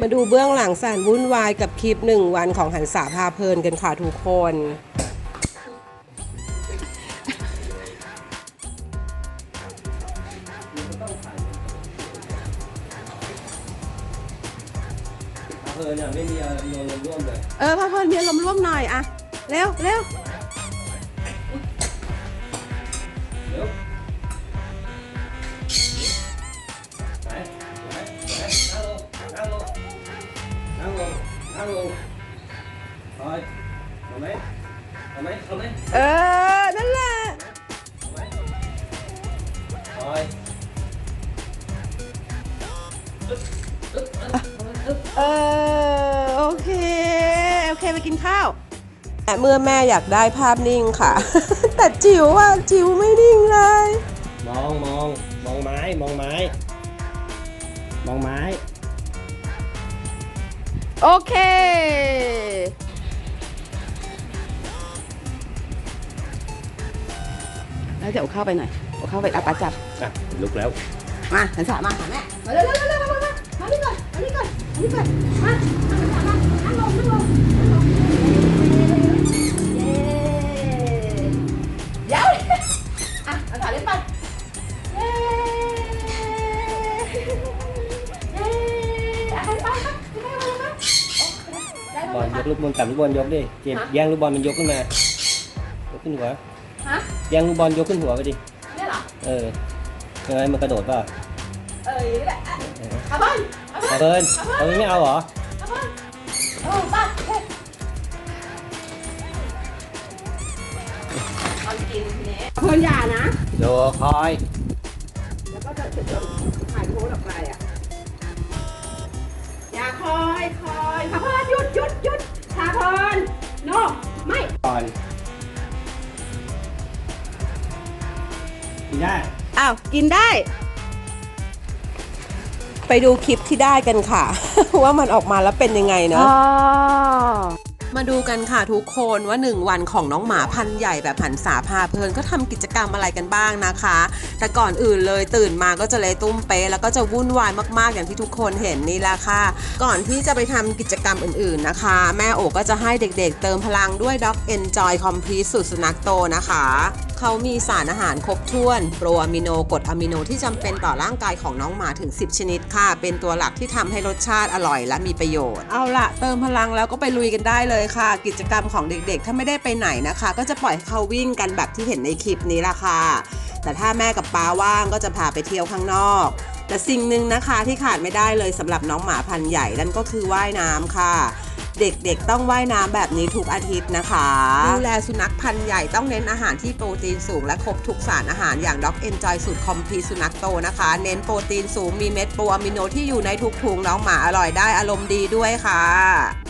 มาดูเบื้องหลังสารวุ่นวายกับคลิปหนึ่งวันของหันษาพาเพลินกันค่ะทุกคนเพลินอะไม่มีอารมณ์ร่วมเลย เออพาเพลินมีอารมณ์ร่วมหน่อยอะเร็วเร็ว นั่งลงคอยเอาไหมเอาไหมเอาไหมเออ นั่นแหละเอาไหมคอยเออ โอเค โอเค ไปกินข้าวแต่เมื่อแม่อยากได้ภาพนิ่งค่ะ แต่จิ๋วอะจิ๋วไม่นิ่งเลย มองมองมองไม้ มองไม้ มองไม้ โอเค แล้วเดี๋ยวเอาเข้าไปหน่อยเอาเข้าไปอาปาจับ อะลุกแล้ว มาหันสามาหาแม่มาเร็วเร็วเร็วเร็วมามานี่ก่อนมานี่ก่อนมานี่ก่อนมาหันสามานั่งลงนั่งลง บอลไหมยกลูกบอลจับลูกบอลยกดิเจ็บแย่งลูกบอลมันยกขึ้นมายกขึ้นหัวฮะแย่งลูกบอลยกขึ้นหัวไปดิเนี่ยเหรอเออยังไงมันกระโดดเปล่ะเออนี่แหละอะเอาบ้านเอาบ้านเอาเพิ่นเอาเพิ่นไม่เอาเหรอเอาบ้านเอาบ้านเฮ้ยเอากินทีนี้เพื่อนอย่านะโดคอยแล้วก็จะจะถ่ายโพสออกไปอะ อนกินได้อ้าวกินได้ ไปดูคลิปที่ได้กันค่ะ ว่ามันออกมาแล้วเป็นยังไงเนาะ มาดูกันค่ะทุกคนว่า 1 วันของน้องหมาพันธุ์ใหญ่แบบหันสาพาเพลินก็ทำกิจกรรมอะไรกันบ้างนะคะ แต่ก่อนอื่นเลยตื่นมาก็จะเลยตุ้มเป๊ะแล้วก็จะวุ่นวายมากๆอย่างที่ทุกคนเห็นนี่แหละค่ะ ก่อนที่จะไปทำกิจกรรมอื่นๆนะคะ แม่โอก็จะให้เด็กๆ เติมพลังด้วย Dog Enjoy Complete สูตรสุนัขโตนะคะ เขามีสารอาหารครบถ้วน โปรอะมิโนกรดอะมิโนที่จำเป็นต่อร่างกายของน้องหมาถึง 10 ชนิดค่ะ เป็นตัวหลักที่ทำให้รสชาติอร่อยและมีประโยชน์ เอาละเติมพลังแล้วก็ไปลุยกันได้เลยค่ะ กิจกรรมของเด็กๆ ถ้าไม่ได้ไปไหนนะคะ ก็จะปล่อยเขาวิ่งกันแบบที่เห็นในคลิปนี้ละค่ะ แต่ถ้าแม่กับป้าว่างก็จะพาไปเที่ยวข้างนอกแต่สิ่งหนึ่งนะคะที่ขาดไม่ได้เลยสำหรับน้องหมาพันธุ์ใหญ่นั่นก็คือว่ายน้ำค่ะ เด็กๆ ต้องว่ายน้ำแบบนี้ทุกอาทิตย์นะคะ ดูแลสุนัขพันธุ์ใหญ่ต้องเน้นอาหารที่โปรตีนสูงและครบทุกสารอาหารอย่างด็อกเอนจอยสูตรคอมพีสุนัขโตนะคะ เน้นโปรตีนสูงมีเม็ดโปรอะมิโนที่อยู่ในทุกถุงน้องหมาอร่อยได้อารมณ์ดีด้วยค่ะ